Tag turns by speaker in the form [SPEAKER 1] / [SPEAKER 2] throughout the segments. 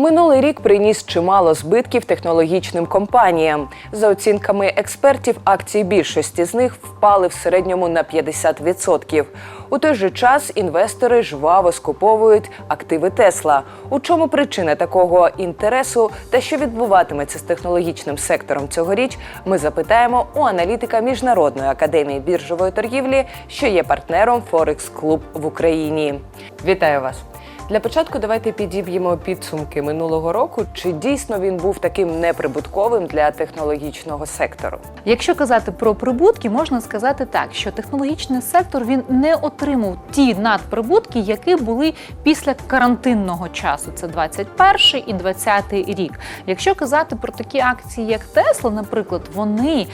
[SPEAKER 1] Минулий рік приніс чимало збитків технологічним компаніям. За оцінками експертів, акції більшості з них впали в середньому на 50%. У той же час інвестори жваво скуповують активи Тесла. У чому причина такого інтересу та що відбуватиметься з технологічним сектором цьогоріч, ми запитаємо у аналітика Міжнародної академії біржової торгівлі, що є партнером Форекс Клуб в Україні. Вітаю вас! Для початку давайте підіб'ємо підсумки минулого року. Чи дійсно він був таким неприбутковим для технологічного сектору?
[SPEAKER 2] Якщо казати про прибутки, можна сказати так, що технологічний сектор він не отримав ті надприбутки, які були після карантинного часу. Це 21 і 20 рік. Якщо казати про такі акції, як Тесла, наприклад, вони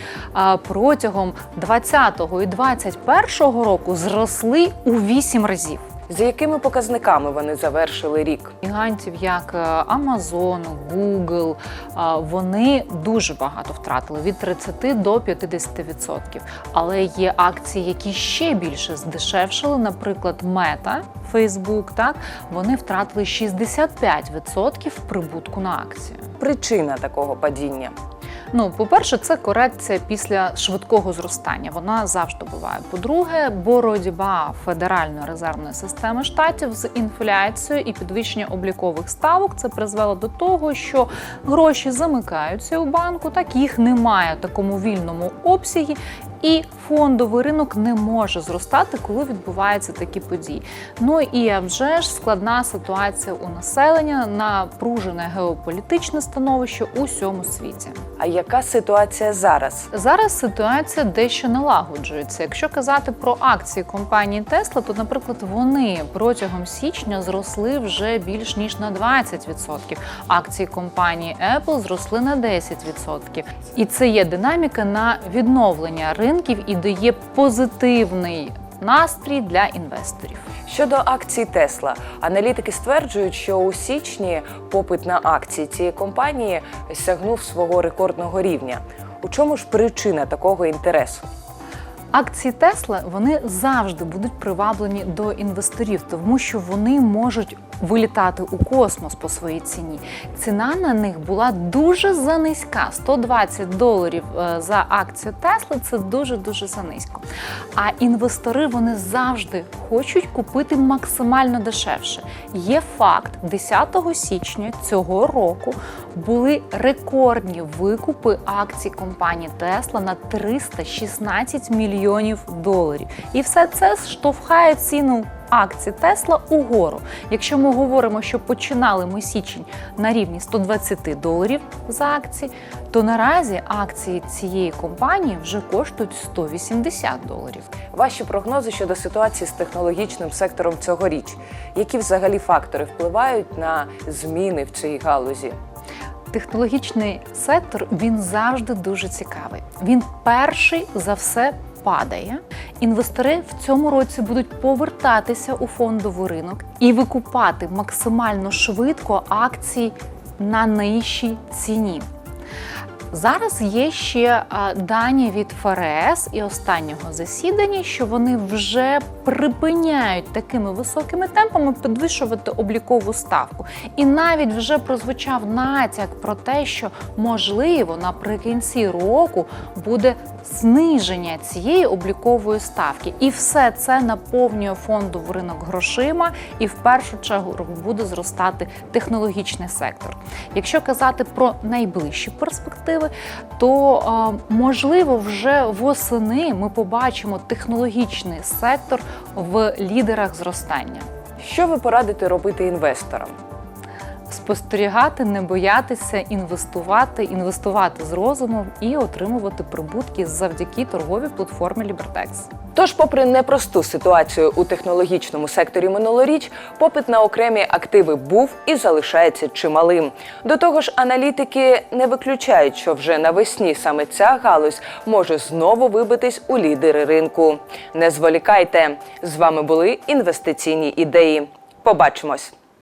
[SPEAKER 2] протягом 20 і 21 року зросли у 8 разів.
[SPEAKER 1] За якими показниками вони завершили рік?
[SPEAKER 2] Гігантів як е, Amazon, Google, е, вони дуже багато втратили від 30 до 50%. Але є акції, які ще більше здешевшили, наприклад, Meta, Facebook, так вони втратили 65% прибутку на акцію.
[SPEAKER 1] Причина такого падіння.
[SPEAKER 2] Ну, по-перше, це корекція після швидкого зростання. Вона завжди буває. По-друге, боротьба Федеральної резервної системи штатів з інфляцією і підвищення облікових ставок це призвело до того, що гроші замикаються у банку, так їх немає в такому вільному обсягі. І фондовий ринок не може зростати, коли відбуваються такі події. Ну і а вже ж складна ситуація у населення, напружене геополітичне становище у всьому світі.
[SPEAKER 1] А яка ситуація зараз?
[SPEAKER 2] Зараз ситуація дещо налагоджується. Якщо казати про акції компанії Tesla, то, наприклад, вони протягом січня зросли вже більш ніж на 20%. Акції компанії Apple зросли на 10%. І це є динаміка на відновлення ринків і дає позитивний настрій для інвесторів.
[SPEAKER 1] Щодо акцій Тесла, аналітики стверджують, що у січні попит на акції цієї компанії сягнув свого рекордного рівня. У чому ж причина такого інтересу?
[SPEAKER 2] Акції Тесла вони завжди будуть приваблені до інвесторів, тому що вони можуть вилітати у космос по своїй ціні. Ціна на них була дуже занизька. 120 доларів е, за акцію Тесла це дуже дуже занизько. А інвестори вони завжди хочуть купити максимально дешевше. Є факт, 10 січня цього року були рекордні викупи акцій компанії Тесла на 316 мільйонів доларів. І все це штовхає ціну акцій Тесла угору. Якщо ми говоримо, що починали ми січень на рівні 120 доларів за акції, то наразі акції цієї компанії вже коштують 180 доларів.
[SPEAKER 1] Ваші прогнози щодо ситуації з технологічним сектором цьогоріч. Які взагалі фактори впливають на зміни в цій галузі?
[SPEAKER 2] Технологічний сектор він завжди дуже цікавий. Він перший за все падає. Інвестори в цьому році будуть повертатися у фондовий ринок і викупати максимально швидко акції на нижчій ціні. Зараз є ще дані від ФРС і останнього засідання, що вони вже припиняють такими високими темпами підвищувати облікову ставку. І навіть вже прозвучав натяк про те, що можливо наприкінці року буде зниження цієї облікової ставки. І все це наповнює фондовий ринок грошима, і в першу чергу буде зростати технологічний сектор. Якщо казати про найближчі перспективи, то е, можливо вже восени ми побачимо технологічний сектор в лідерах зростання.
[SPEAKER 1] Що ви порадите робити інвесторам?
[SPEAKER 2] Спостерігати, не боятися, інвестувати, інвестувати з розумом і отримувати прибутки завдяки торговій платформі Libertex.
[SPEAKER 1] Тож, попри непросту ситуацію у технологічному секторі минулоріч, попит на окремі активи був і залишається чималим. До того ж, аналітики не виключають, що вже навесні саме ця галузь може знову вибитись у лідери ринку. Не зволікайте! З вами були інвестиційні ідеї. Побачимось!